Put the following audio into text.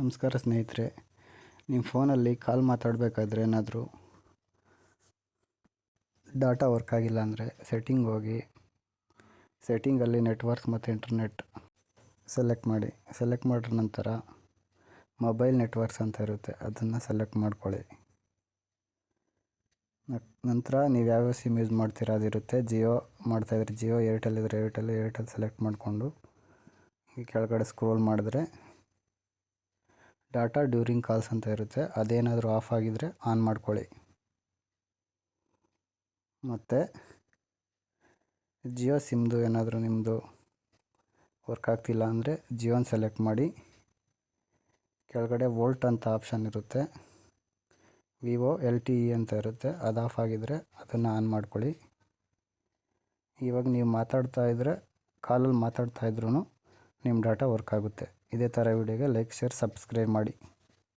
ನಮಸ್ಕಾರ ಸ್ನೇಹಿತರೆ, ನಿಮ್ಮ ಫೋನಲ್ಲಿ ಕಾಲ್ ಮಾತಾಡಬೇಕಾದ್ರೆ ಏನಾದರೂ ಡಾಟಾ ವರ್ಕ್ ಆಗಿಲ್ಲ ಅಂದರೆ ಸೆಟ್ಟಿಂಗ್ ಹೋಗಿ ಸೆಟ್ಟಿಂಗಲ್ಲಿ ನೆಟ್ವರ್ಕ್ ಮತ್ತು ಇಂಟರ್ನೆಟ್ ಸೆಲೆಕ್ಟ್ ಮಾಡಿ. ಸೆಲೆಕ್ಟ್ ಮಾಡಿದ ನಂತರ ಮೊಬೈಲ್ ನೆಟ್ವರ್ಕ್ಸ್ ಅಂತ ಇರುತ್ತೆ, ಅದನ್ನು ಸೆಲೆಕ್ಟ್ ಮಾಡ್ಕೊಳ್ಳಿ. ನಂತರ ನೀವು ಯಾವ್ಯಾವ ಸಿಮ್ ಯೂಸ್ ಮಾಡ್ತೀರಾ ಅದಿರುತ್ತೆ, ಜಿಯೋ ಮಾಡ್ತಾಯಿದ್ರೆ ಜಿಯೋ, ಏರ್ಟೆಲ್ ಇದ್ದರೆ ಏರ್ಟೆಲ್ ಏರ್ಟೆಲ್ ಸೆಲೆಕ್ಟ್ ಮಾಡಿಕೊಂಡು ಈ ಕೆಳಗಡೆ ಸ್ಕ್ರೋಲ್ ಮಾಡಿದ್ರೆ ಡಾಟಾ ಡ್ಯೂರಿಂಗ್ ಕಾಲ್ಸ್ ಅಂತ ಇರುತ್ತೆ. ಅದೇನಾದರೂ ಆಫ್ ಆಗಿದ್ದರೆ ಆನ್ ಮಾಡ್ಕೊಳ್ಳಿ. ಮತ್ತು ಜಿಯೋ ಸಿಮ್ದು ಏನಾದರೂ ನಿಮ್ಮದು ವರ್ಕ್ ಆಗ್ತಿಲ್ಲ ಅಂದರೆ ಜಿಯೋನ ಸೆಲೆಕ್ಟ್ ಮಾಡಿ. ಕೆಳಗಡೆ ವೋಲ್ಟ್ ಅಂತ ಆಪ್ಷನ್ ಇರುತ್ತೆ. ವಿವೋ ಎಲ್ ಟಿ ಇ ಅಂತ ಇರುತ್ತೆ. ಅದು ಆಫ್ ಆಗಿದ್ದರೆ ಅದನ್ನು ಆನ್ ಮಾಡ್ಕೊಳ್ಳಿ. ಇವಾಗ ನೀವು ಮಾತಾಡ್ತಾ ಇದ್ದರೆ ಕಾಲಲ್ಲಿ ಮಾತಾಡ್ತಾ ಇದ್ರೂ ನಿಮ್ಮ ಡಾಟಾ ವರ್ಕ್ ಆಗುತ್ತೆ. ಇದೇ ಥರ ವೀಡಿಯೋಗೆ ಲೈಕ್ ಶೇರ್ ಸಬ್ಸ್ಕ್ರೈಬ್ ಮಾಡಿ.